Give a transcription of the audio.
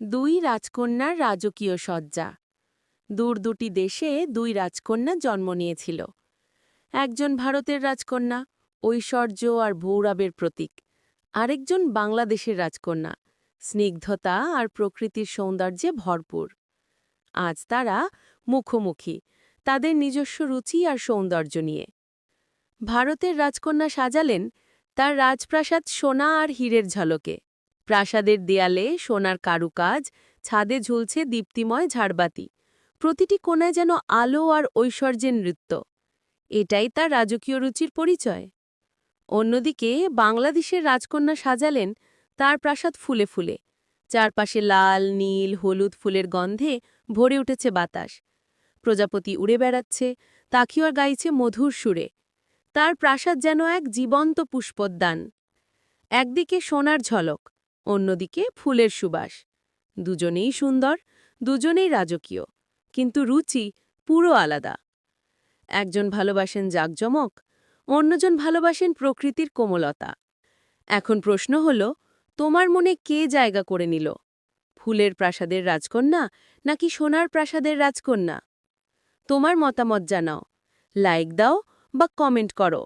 দুই রাজকন্যার রাজকীয় সজ্জা দূর দুটি দেশে দুই রাজকন্যা জন্ম নিয়েছিল। একজন ভারতের রাজকন্যা, ঐশ্বর্য আর ভৌরবের প্রতীক। আরেকজন বাংলাদেশের রাজকন্যা। স্নিগ্ধতা আর প্রকৃতির সৌন্দর্যে ভরপুর। আজ তারা মুখোমুখি, তাদের নিজস্ব রুচি আর সৌন্দর্য নিয়ে। ভারতের রাজকন্যা সাজালেন তার রাজপ্রাসাদ সোনা আর হীরের ঝলকে। প্রাসাদের দেয়ালে সোনার কারুকাজ, ছাদে ঝুলছে দীপ্তিময় ঝাড়বাতি। প্রতিটি কোণায় যেন আলো আর ঐশ্বর্যের নৃত্য। এটাই তার রাজকীয় রুচির পরিচয়। অন্যদিকে বাংলাদেশের রাজকন্যা সাজালেন তার প্রাসাদ ফুলে ফুলে। চারপাশে লাল, নীল, হলুদ ফুলের গন্ধে ভরে উঠেছে বাতাস। প্রজাপতি উড়ে বেড়াচ্ছে তাকিয়ার গাইছে মধুর সুরে। তার প্রাসাদ যেন এক জীবন্ত পুষ্পোদ্যান। একদিকে সোনার ঝলক অন্যদিকে ফুলের সুবাস। দুজনেই সুন্দর, দুজনেই রাজকীয়, কিন্তু রুচি পুরো আলাদা। একজন ভালোবাসেন জাকজমক, অন্যজন ভালোবাসেন প্রকৃতির কোমলতা। এখন প্রশ্ন হল, তোমার মনে কে জায়গা করে নিল? ফুলের প্রাসাদের রাজকন্যা নাকি সোনার প্রাসাদের রাজকন্যা? তোমার মতামত জানাও, লাইক দাও বা কমেন্ট করো।